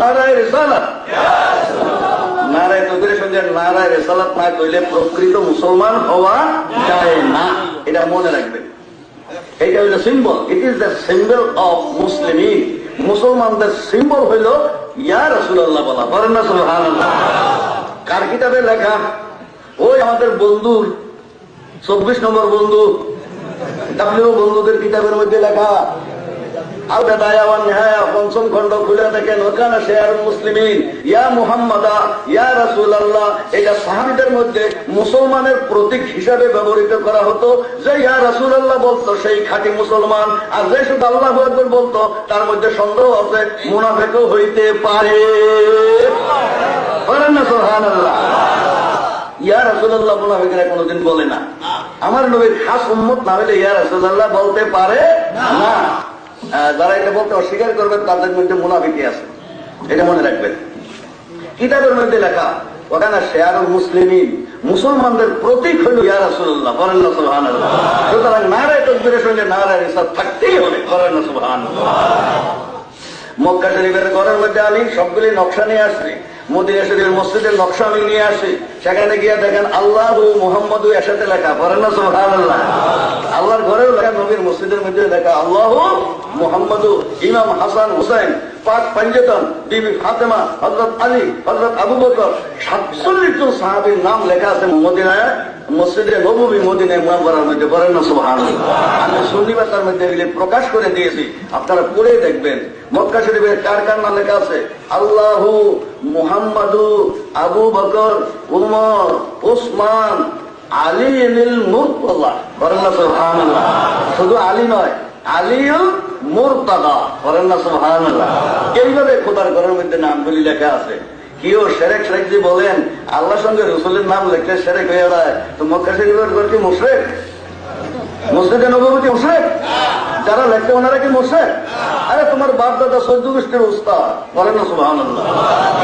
নারায় রেসালাত নারায় তকবীরের সঙ্গে নারায় রেসালাত না কইলে প্রকৃত মুসলমান হওয়া যায় না। এটা মনে রাখবেন। এটা হইল symbol it is the symbol of Muslim. মুসলমানদের সিম্বল হইল, ইয়া রসুল্লাহ বলা। বলেন না সুলহান কার কিতাবে লেখা? ওই আমাদের বন্ধুর চব্বিশ নম্বর বন্ধু, ডাব্লিউ বন্ধুদের কিতাবের মধ্যে লেখা। পঞ্চম খুলে দেখেন, ওখানে মুসলিমিন, ইয়া মুহাম্মাদা, ইয়া রাসূলুল্লাহ, এটা সাহাবীদের মধ্যে মুসলমানের প্রতীক হিসাবে ব্যবহৃত করা হতো। যে ইয়া রাসূলুল্লাহ বলতো, সেই খাঁটি মুসলমান, আর যে শুধু আল্লাহু বলতো, তার মধ্যে সন্দেহ আছে, মুনাফিকও হইতে পারে। কোনোদিন বলে না। আমার নবীর খাস উম্মত না হলে ইয়া রাসূলুল্লাহ বলতে পারে না। যারা এটা বলতে অস্বীকার করবেন, তাদের মধ্যে মুনাফিকি আছে। এটা মনে রাখবেন। কিতাবের মধ্যে লেখা ওখানে শেয়ারুল মুসলিমিন মুসলমানদের প্রতীক হল ইয়া রাসূলুল্লাহ, বলেন না সুবহানাল্লাহ। সুতরাং নারায় তকবীরের সঙ্গে নারায় রিসাত থাকতেই হবে, বলেন না সুবহানাল্লাহ। মক্কা শরীফের ঘরের মধ্যে আমি সবগুলি নকশা নিয়ে আসছি, মদিনা শরীফের মসজিদের নকশা আমি নিয়ে আসি সেখানে গিয়ে দেখেন আল্লাহ মোহাম্মদ একসাথে লেখা করেন না সোহান আল্লাহ আল্লাহর ঘরেও লেখা নবীর মসজিদের মধ্যে লেখা আল্লাহ মোহাম্মদ ইমাম হাসান হুসাইন, পাক পাঞ্জেতন, বিবি ফাতেমা হজরত আলী হজরত আবু বকর, সাতচল্লিশ জন সাহাবীর নাম লেখা আছে মদিনায়, মসজিদে নবী মদিনায় মুনাফার মধ্যে বলেন না সুবহান আমি তার মধ্যে এগুলি প্রকাশ করে দিয়েছি, আপনারা পড়ে দেখবেন। মক্কা শরীফের কার কার নাম লেখা আছে? আল্লাহ মুহাম্মাদু আবু বকর, উমর, উসমান আলী নীল মুরতলা বলেন না সুবহানাল্লাহ। শুধু আলী নয়, আলিউল মুরতাদা। বলেন না সুবহানাল্লাহ। এইভাবে খোদার ঘরের মধ্যে নামগুলি লেখা আছে? কেউ সেরেক সেরেক যে বলেন, আল্লাহর সঙ্গে রসুলের নাম লেখলে সেরেক হয়ে যায় তো মক্কা শরীফের ঘর কি মুশরেক? মসজিদে নবী মুশরেক? যারা লেখতে ওনারা কি মুশরেক? আরে তোমার বাপ দাদা সদ্য গোষ্ঠীর উস্তাদ। বলেন না সুবহানাল্লাহ।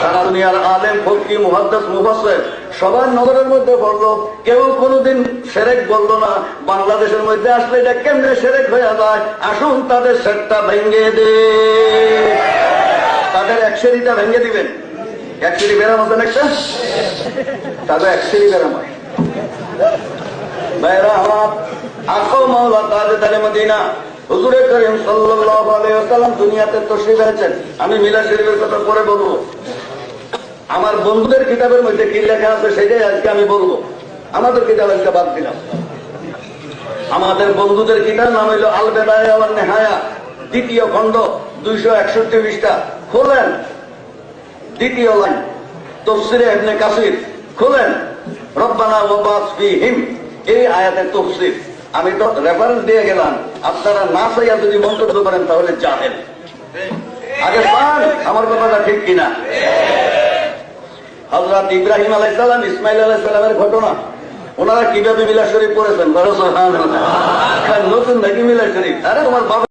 সারা দুনিয়ার আলেম ফকি মুহাদ্দাস, মুফাসসির। সবার নগরের মধ্যে পড়ল। কেউ কোনোদিন সেরেক বলল না, বাংলাদেশের মধ্যে আসলে এটা কেমনে সেরেক হয়ে যায়? আসুন তাদের সেটটা ভেঙ্গে দে তাদের এক সেরিটা ভেঙে দিবেন। এক সেরি বেরাম আছে না একটা তাদের এক সেরি বেরাম আমি মিলা শরীফের কথা পরে বলব। আমার বন্ধুদের কিতাবের মধ্যে কি লেখা আছে সেটাই আজকে আমি বলব। আমাদের কিতাব আজকে বাদ দিলাম। আমাদের বন্ধুদের কিতাব নাম হইল আল বেদায়া নেহায়া, দ্বিতীয় খণ্ড, দুইশো একষট্টি পৃষ্ঠা। খোলেন। দ্বিতীয় লাইন, তফসিরে ইবনে কাসির। খোলেন। রব্বানা ওয়াবাস ফিহিম, এই আয়াতের তফসির। আমি তো রেফারেন্স দিয়ে গেলাম। আপনারা না চাইয়া যদি মন্তব্য করেন তাহলে জানেন। আগে পান, আমার কথাটা ঠিক কিনা? হজরত ইব্রাহিম আলাইসালাম ইসমাইল আলাইসালামের ঘটনা। ওনারা কীভাবে মিলা শরীফ করেছেন বড় নতুন নাকি মিলা শরীফ? আরে, তোমার বাবা